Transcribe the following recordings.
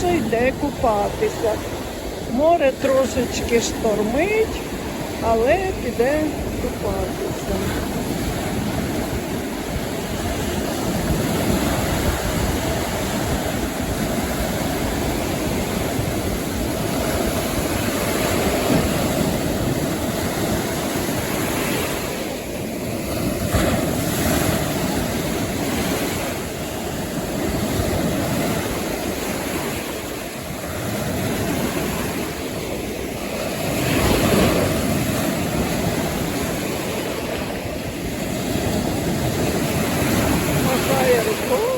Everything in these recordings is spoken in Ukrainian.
Саша йде купатися. Море трошечки штормить, але піде купатися. Ooh.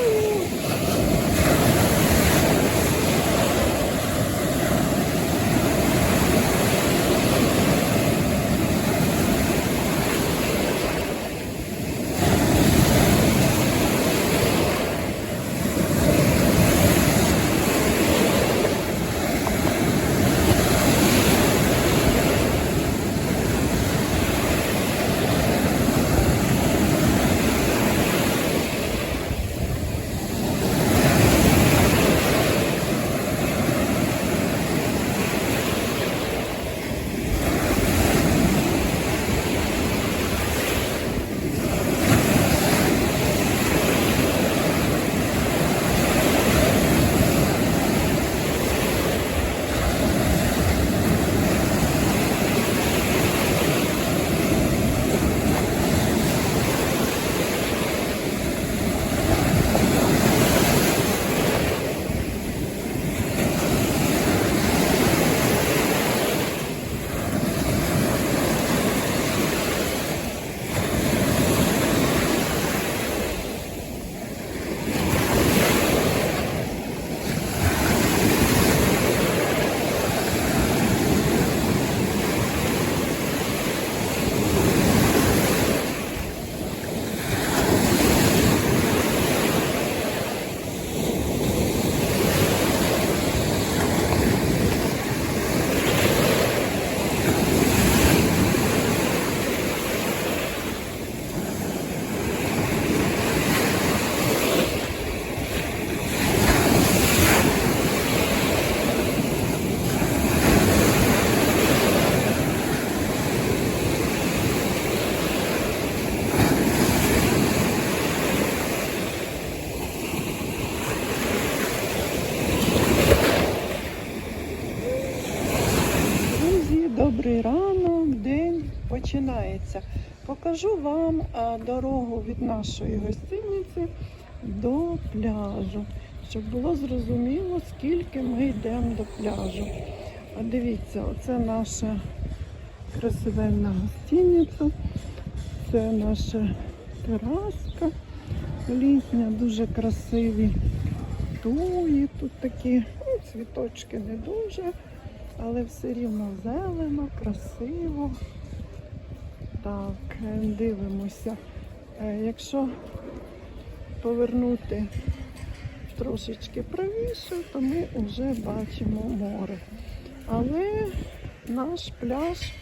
Починається. Покажу вам дорогу від нашої гостиниці до пляжу, щоб було зрозуміло, скільки ми йдемо до пляжу. А дивіться, оце наша красивенна гостиниця, це наша тераска літня, дуже красиві туї тут такі, ну, цвіточки не дуже але все рівно зелено, красиво. Так, дивимося. Е, Якщо повернути трошечки правіше, то ми вже бачимо море. Але наш пляж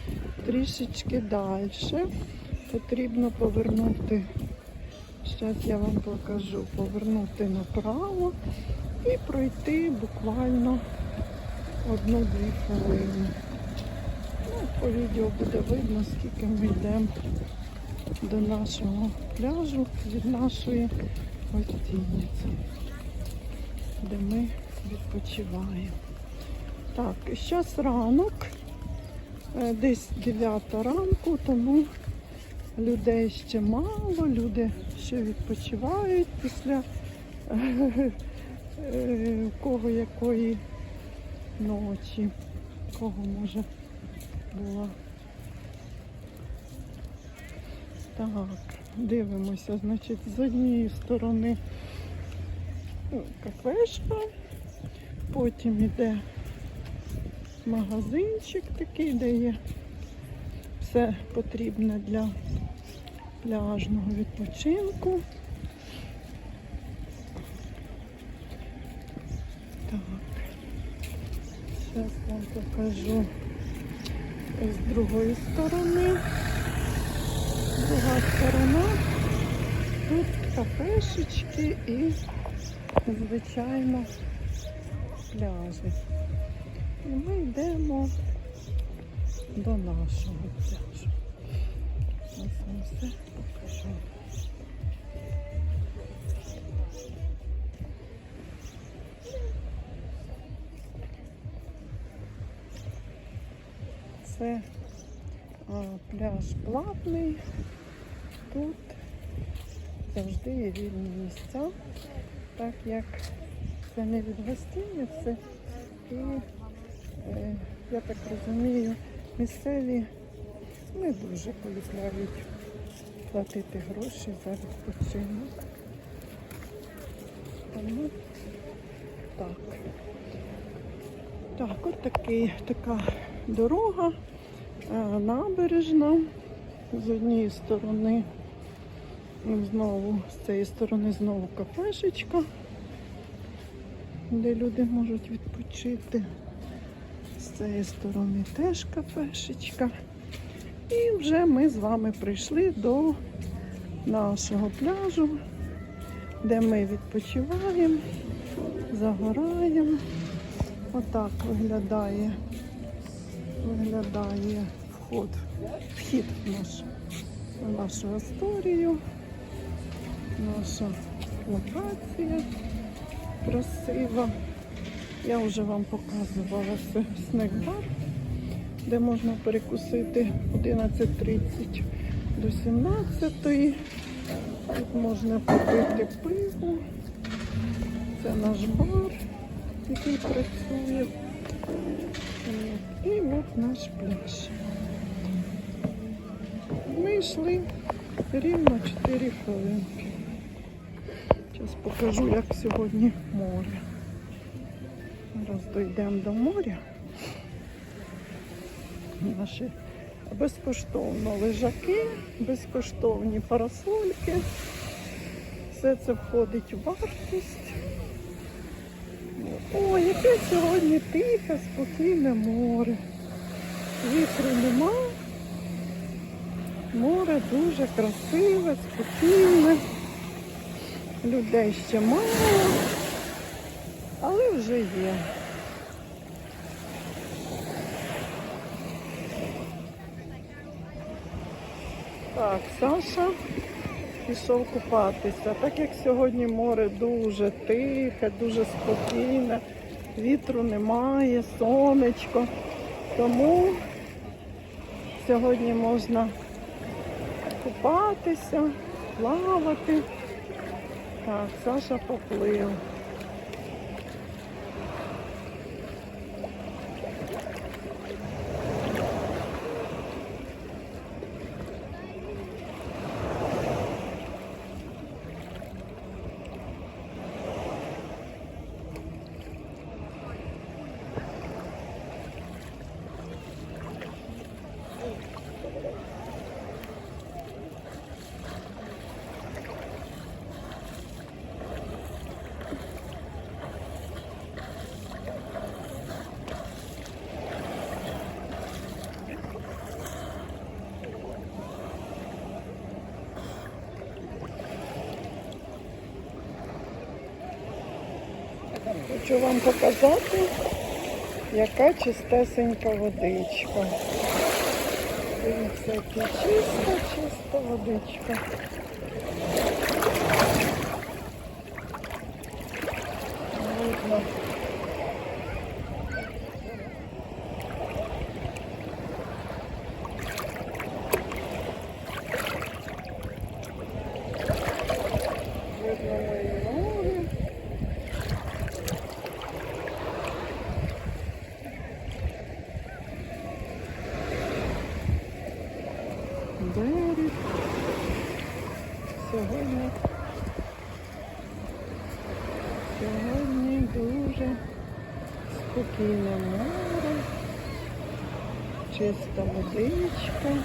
трішечки далі. Потрібно повернути, зараз я вам покажу, повернути направо і пройти буквально одну-дві хвилини. По відео буде видно, скільки ми йдемо до нашого пляжу від нашої гостиниці, де ми відпочиваємо. Так, зараз ранок, е, десь 9 ранку, тому людей ще мало, люди ще відпочивають після е, е, кого якої ночі. Кого може була. Так, дивимося, значить, з однієї сторони ну, кафешка, потім йде магазинчик такий, де є все потрібне для пляжного відпочинку. Так. Зараз вам покажу з другої сторони. Друга сторона. Тут кафешечки і, звичайно, пляжі. І ми йдемо до нашого пляжу. Ось вам все покажу. Це а, пляж платний. Тут завжди є вільні місця, так як це не від гостиниці. І е, я так розумію, місцеві не дуже полюбляють платити гроші за відпочинок. Тому так. Так, от такий, така дорога, е, набережна. З однієї сторони знову, з цієї сторони знову кафешечка, де люди можуть відпочити. З цієї сторони теж кафешечка. І вже ми з вами прийшли до нашого пляжу, де ми відпочиваємо, загораємо. Отак виглядає, виглядає вход, вхід в наш, в нашу історію, наша локація красива. Я вже вам показувала снек-бар, де можна перекусити 11.30 до 17. Тут можна попити пиво. Це наш бар, який працює. І от наш пляж. Ми йшли рівно 4 хвилинки. Зараз покажу, як сьогодні море. Зараз дійдемо до моря. Наші безкоштовно лежаки, безкоштовні парасольки. Все це входить у вартість. О, яке сьогодні тихе, спокійне море. Вітру нема. Море дуже красиве, спокійне. Людей ще мало, але вже є. Так, Саша пішов купатися. Так як сьогодні море дуже тихе, дуже спокійне, вітру немає, сонечко. Тому сьогодні можна купатися, плавати. Так, Саша поплив. Хочу вам показати, яка чистесенька водичка. Дивіться, яка чиста, чиста водичка. Видно. Видно мої ноги. Берег. Сьогодні, сьогодні дуже спокійне море, чиста водичка.